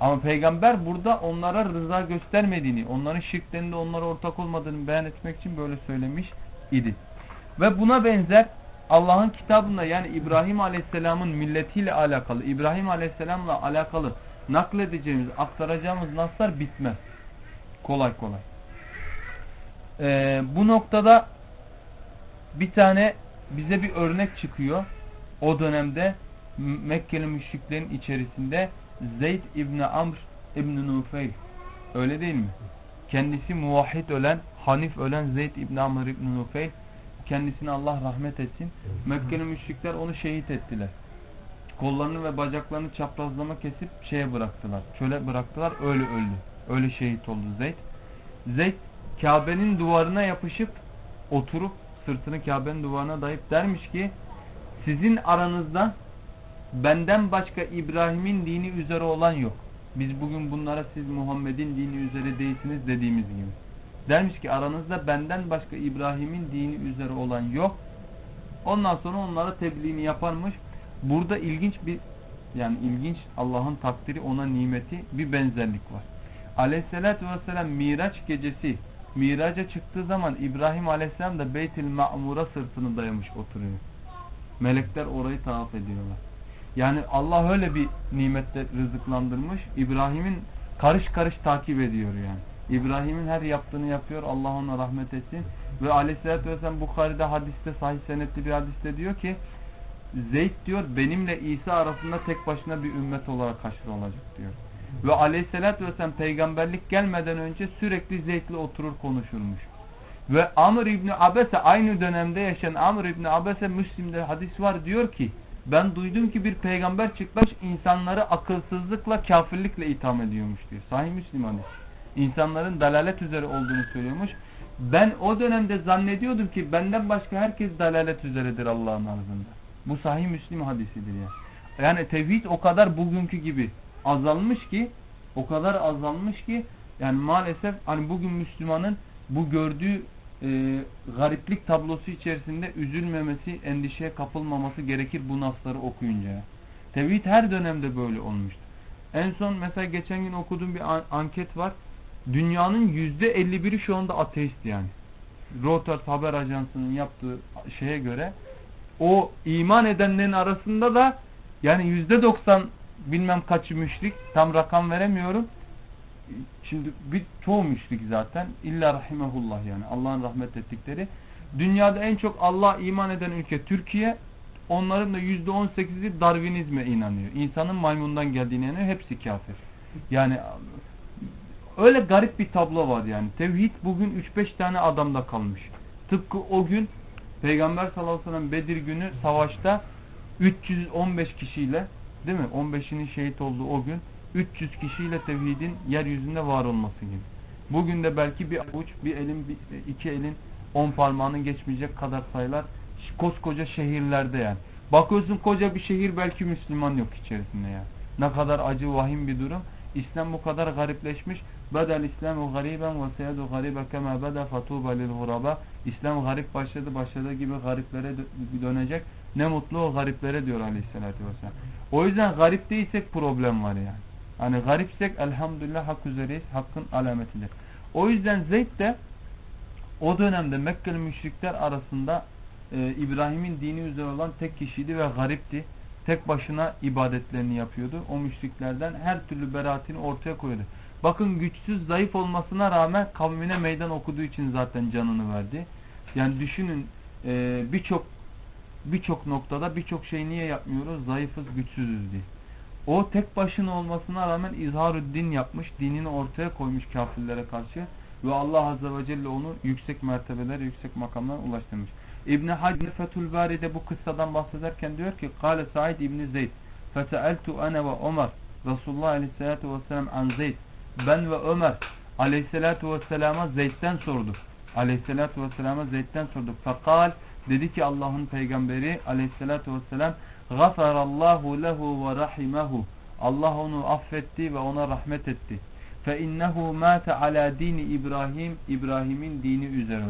Ama peygamber burada onlara rıza göstermediğini, onların şirklerinde onlara ortak olmadığını beyan etmek için böyle söylemiş idi. Ve buna benzer Allah'ın kitabında yani İbrahim Aleyhisselam'ın milletiyle alakalı, İbrahim Aleyhisselam'la alakalı nakledeceğimiz, aktaracağımız naslar bitmez. Kolay kolay. Ee, bu noktada bir tane bize bir örnek çıkıyor. O dönemde Mekkeli müşriklerin içerisinde Zeyd İbni Amr İbni Nufeyl. Öyle değil mi? Kendisi muvahhid ölen, hanif ölen Zeyd İbni Amr İbni Nufeyl. Kendisine Allah rahmet etsin. Mekkeli müşrikler onu şehit ettiler. Kollarını ve bacaklarını çaprazlama kesip şeye bıraktılar. Çöle bıraktılar. Öyle öldü. Öyle şehit oldu Zeyd. Zeyd Kabe'nin duvarına yapışıp oturup sırtını Kabe'nin duvarına dayayıp dermiş ki sizin aranızda benden başka İbrahim'in dini üzere olan yok. Biz bugün bunlara siz Muhammed'in dini üzere değilsiniz dediğimiz gibi. Dermiş ki aranızda benden başka İbrahim'in dini üzere olan yok. Ondan sonra onlara tebliğini yaparmış. Burada ilginç bir yani ilginç Allah'ın takdiri ona nimeti bir benzerlik var. Aleyhisselatü vesselam Miraç gecesi Miraç'a çıktığı zaman İbrahim Aleyhisselam da Beytil Ma'mur'a sırtını dayamış oturuyor. Melekler orayı tavaf ediyorlar. Yani Allah öyle bir nimette rızıklandırmış. İbrahim'in karış karış takip ediyor yani. İbrahim'in her yaptığını yapıyor. Allah ona rahmet etsin. Ve aleyhissalatü vesselam Bukhari'de hadiste sahih senetli bir hadiste diyor ki Zeyd diyor benimle İsa arasında tek başına bir ümmet olarak haşr olacak diyor. Ve aleyhissalatü vesselam peygamberlik gelmeden önce sürekli Zeyd'le oturur konuşurmuş. Ve Amr İbni Abese aynı dönemde yaşayan Amr İbni Abese Müslim'de hadis var diyor ki ben duydum ki bir peygamber çıkmış insanları akılsızlıkla kafirlikle itham ediyormuş diyor. Sahih Müslim hadis. İnsanların dalalet üzere olduğunu söylüyormuş. Ben o dönemde zannediyordum ki benden başka herkes dalalet üzeredir Allah'ın arzında. Bu sahih Müslim hadisidir ya. Yani tevhid o kadar bugünkü gibi azalmış ki o kadar azalmış ki yani maalesef hani bugün Müslümanın bu gördüğü e, gariplik tablosu içerisinde üzülmemesi, endişeye kapılmaması gerekir bu nasları okuyunca. Tevhid her dönemde böyle olmuştur. En son mesela geçen gün okuduğum bir an- anket var. Dünyanın yüzde 51'i şu anda ateist yani. Reuters haber ajansının yaptığı şeye göre o iman edenlerin arasında da yani yüzde 90 bilmem kaçı müşrik tam rakam veremiyorum. Şimdi bir çoğu müşrik zaten. İlla rahimehullah yani. Allah'ın rahmet ettikleri. Dünyada en çok Allah iman eden ülke Türkiye. Onların da yüzde on sekizi Darwinizme inanıyor. İnsanın maymundan geldiğine inanıyor. Hepsi kafir. Yani öyle garip bir tablo var yani. Tevhid bugün 3-5 tane adamda kalmış. Tıpkı o gün Peygamber sallallahu aleyhi ve sellem Bedir günü savaşta 315 kişiyle değil mi? 15'inin şehit olduğu o gün 300 kişiyle tevhidin yeryüzünde var olması gibi. Bugün de belki bir avuç, bir elin, bir, iki elin on parmağının geçmeyecek kadar sayılar koskoca şehirlerde yani. Bakıyorsun koca bir şehir belki Müslüman yok içerisinde yani. Ne kadar acı, vahim bir durum. İslam bu kadar garipleşmiş. Bedel İslamu gariben ve seyedu garibe kema beda fatuba lil guraba. İslam garip başladı, başladığı gibi gariplere dö- dönecek. Ne mutlu o gariplere diyor aleyhissalatü vesselam. O yüzden garip değilsek problem var yani. Hani garipsek elhamdülillah hak üzereyiz. Hakkın alametidir. O yüzden Zeyd de o dönemde Mekkeli müşrikler arasında e, İbrahim'in dini üzere olan tek kişiydi ve garipti. Tek başına ibadetlerini yapıyordu. O müşriklerden her türlü beraatini ortaya koyuyordu. Bakın güçsüz, zayıf olmasına rağmen kavmine meydan okuduğu için zaten canını verdi. Yani düşünün e, birçok birçok noktada birçok şey niye yapmıyoruz? Zayıfız, güçsüzüz diye. O tek başına olmasına rağmen izharü din yapmış, dinini ortaya koymuş kafirlere karşı ve Allah Azze ve Celle onu yüksek mertebeler, yüksek makamlara ulaştırmış. İbn Hacer Fethül Bari'de bu kıssadan bahsederken diyor ki: "Kale Said İbn Zeyd, feseeltu ana ve Ömer Resulullah Aleyhissalatu vesselam an Zeyd. Ben ve Ömer Aleyhissalatu vesselama Zeyd'den sorduk. Aleyhissalatu vesselama Zeyd'den sorduk. Fekal dedi ki Allah'ın peygamberi Aleyhissalatu vesselam Gafarallahu lehu ve rahimehu. Allah onu affetti ve ona rahmet etti. Fe innehu mâte ala dini İbrahim. İbrahim'in dini üzere.